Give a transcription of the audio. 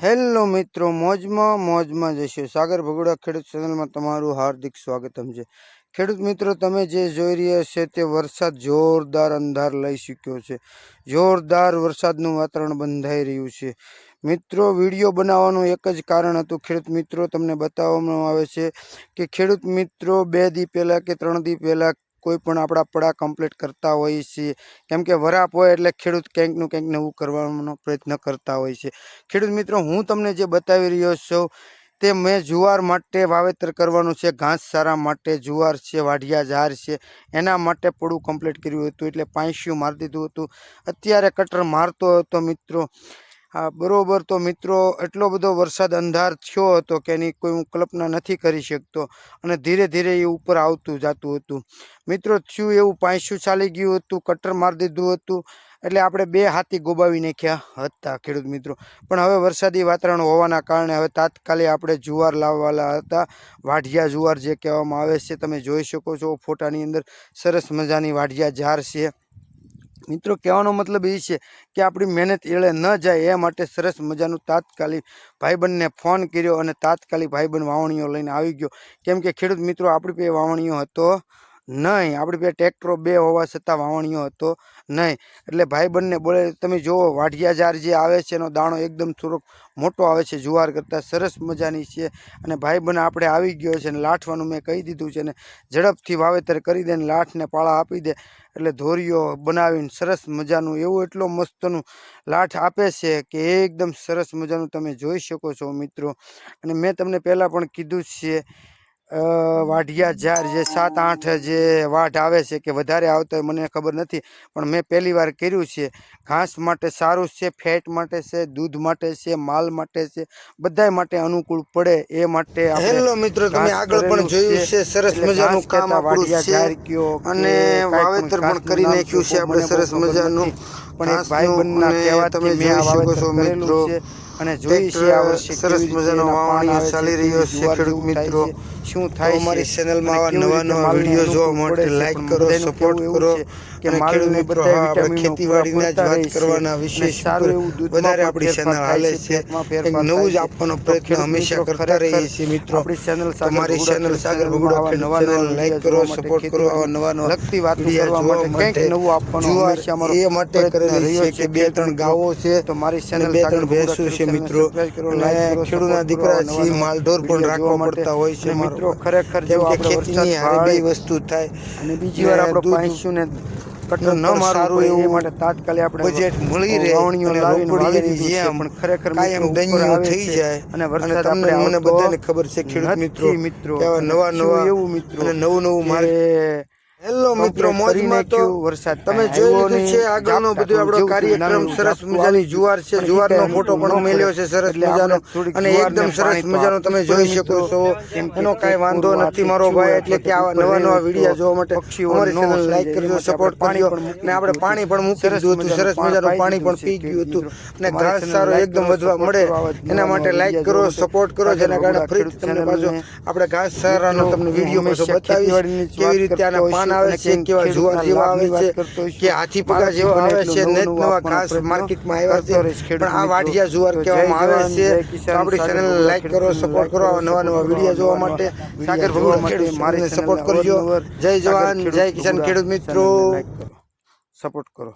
Hello મિત્રો, મોજમાં મોજમાં જશો સાગર ભગોડા ખેડૂત ચેનલમાં તમારું હાર્દિક સ્વાગતમ છે. ખેડૂત મિત્રો, તમે જે જોઈ રહ્યા છે તે વરસાદ જોરદાર અંધાર લઈ શક્યો છે. જોરદાર વરસાદનું વાતાવરણ બંધાઈ રહ્યું છે. મિત્રો, વીડિયો બનાવવાનું એક જ કારણ હતું. ખેડૂત મિત્રો, તમને બતાવવામાં આવે છે કે ખેડૂત મિત્રો બે દી પહેલાં કે ત્રણ દી પહેલાં કોઈ પણ આપણા પડા કમ્પ્લીટ કરતા હોઈએ છીએ કેમ કે વરાપ હોય એટલે ખેડૂત કંઈકનું કંઈક નવું કરવાનો પ્રયત્ન કરતા હોય છે. ખેડૂત મિત્રો, હું તમને જે બતાવી રહ્યો છું તે મેં જુવાર માટે વાવેતર કરવાનું છે, ઘાસ સારા માટે, જુવાર છે, વાઢિયા ઝાર છે, એના માટે પડું કમ્પ્લીટ કર્યું હતું એટલે પાંચ્યું મારી દીધું હતું. અત્યારે કટર મારતો હતો મિત્રો. હા, બરોબર. તો મિત્રો, એટલો બધો વરસાદ અંધાર થયો હતો કે એની કોઈ હું કલ્પના નથી કરી શકતો અને ધીરે ધીરે એ ઉપર આવતું જતું હતું. મિત્રો, થયું એવું પાંચ્યું ચાલી ગયું હતું કટર મારી દીધું હતું, એટલે આપણે બે હાથી ગોબાવી નાખ્યા હતા ખેડૂત મિત્રો. પણ હવે વરસાદી વાતાવરણ હોવાના કારણે હવે તાત્કાલિક આપણે જુવાર લાવવાના હતા. વાઢિયા જુવાર જે કહેવામાં આવે છે, તમે જોઈ શકો છો ફોટાની અંદર. સરસ મજાની વાઢિયા ઝાર છે. મિત્રો, કહેવાનો મતલબ એ છે કે આપણી મહેનત એળે ન જાય એ માટે સરસ મજાનું તાત્કાલિક ભાઈબંધને ફોન કર્યો અને તાત્કાલિક ભાઈબંધ વાવણીઓ લઈને આવી ગયો. કેમ કે ખેડૂત મિત્રો, આપણી પાસે વાવણીઓ હતો નહીં. આપણી પાસે ટ્રેક્ટરો બે હોવા છતાં વાવણીઓ હતો નહીં. એટલે ભાઈબંધને બોલે, તમે જુઓ, વાઢિયા જે આવે છે, એનો દાણો એકદમ થોડોક મોટો આવે છે, જુવાર કરતાં સરસ મજાની છે. અને ભાઈબંધ આપણે આવી ગયો છે અને લાઠવાનું મેં કહી દીધું છે ને ઝડપથી વાવેતર કરી દે ને લાઠને પાળા આપી દે. એટલે ધોરીઓ બનાવીને સરસ મજાનું, એવું એટલો મસ્તનું લાઠ આપે છે કે એકદમ સરસ મજાનું તમે જોઈ શકો છો મિત્રો. અને મેં તમને પહેલાં પણ કીધું છે વાઢિયા ઝાર જે સાત આઠ જે વાઢ આવે છે કે વધારે આવતા હોય મને ખબર નથી પણ મેં પહેલી વાર કર્યું છે. ઘાસ માટે સારું છે ફેટ માટે છે દૂધ માટે છે માલ માટે છે બધા માટે અનુકૂળ પડે એ માટે હેલો મિત્રો તમે આગળ પણ જોયું છે. સરસ મજાનું કામ આપણું છે. અને વાવેતર પણ કરી નાખ્યું છે આપણે સરસ મજાનું. પણ એક ભાઈબંધના કહેવાથી મેં આ વાવેતર કરેલું છે અને જોઈ છે આ વર્ષે સરસ મજાનો વાવણી ચાલી રહ્યો છે ખેડૂત મિત્રો. શું થાય અમારી ચેનલમાં આવા નવા નવા વીડિયો જોવા માટે લાઈક કરો સપોર્ટ કરો. કે મિત્રો હા આપણે ખેતીવાડીના જ વાત કરવાના વિશેષ દૂધ વધારે આપણી ચેનલ હાલે છે નવું જ આપવાનો પ્રયત્ન હંમેશા કરતા રહીએ છીએ મિત્રો. તમારી ચેનલ સાગર બગડો નવા નવા લાઈક કરો સપોર્ટ કરો આવા નવા નવા લગતી વાત કરવા માટે કંઈક નવું આપવાનું હંમેશા અમારો એ માટે કરેલી છે કે બે ત્રણ ગાવો છે તો મારી ચેનલ બે ત્રણ ભેંસો છે મિત્રો. અને ખેડૂતના દીકરા છે માલઢોર પણ રાખવા પડતા હોય છે મિત્રો ખરેખર કેમ કે ખેતીની હારે વસ્તુ થાય અને બીજી વાર આપણે પાંચસો ને કટર ન મારવું એવું માટે તાત્કાલિક આપણે બજેટ મળી રહે વાવણીઓ લાવીને જેમ પણ ખરેખર કાયમ દૈન્યો થઈ જાય. અને વરસાદ તમને મને બધાને ખબર છે ખેડૂત મિત્રો. મિત્રો. નવા નવા એવું મિત્રો અને નવું નવું માર્ગ હેલો મિત્રો મોજમાં તો વરસાદ તમે જોઈ લીધું છે આગળનો બધું આપણો કાર્યક્રમ સરસ મજાની જુવાર છે જુવારનો ફોટો પણ મેલ્યો છે સરસ મજાનો. અને એકદમ સરસ મજાનો તમે જોઈ શકો છો. એનો કાંઈ વાંધો નથી મારો ભાઈ એટલે કે આવા નવા નવા વીડિયો જોવા માટે અમારી ચેનલ લાઈક કરજો સપોર્ટ કરજો. અને આપણે પાણી પણ મૂકી દીધું હતું સરસ મજાનું પાણી પણ પી ગયું હતું. અને ઘાસ સારો એકદમ વધવા મળે. એના માટે લાઈક કરો સપોર્ટ કરો જેના કારણે ફરી તમને પાછો આપણે ઘાસ સારાનો તમને વીડિયો બતાવીશ કેવી રીતે આના પાન આવે છે કેવા જુવાર જેવા આવે છે કે હાથી પગા જેવા આવે છે નેત નવા ખાસ માર્કેટમાં આવ્યા છે પણ આ વાઢિયા જુવાર કહેવામાં આવે છે. તો આપણી ચેનલ લાઈક કરો સપોર્ટ કરો આવા નવા નવા વીડિયો જોવા માટે સાગર ભગવાન ખેડૂત મારી સપોર્ટ કરજો. જય જવાન જય કિસાન ખેડૂત મિત્રો. સપોર્ટ કરો.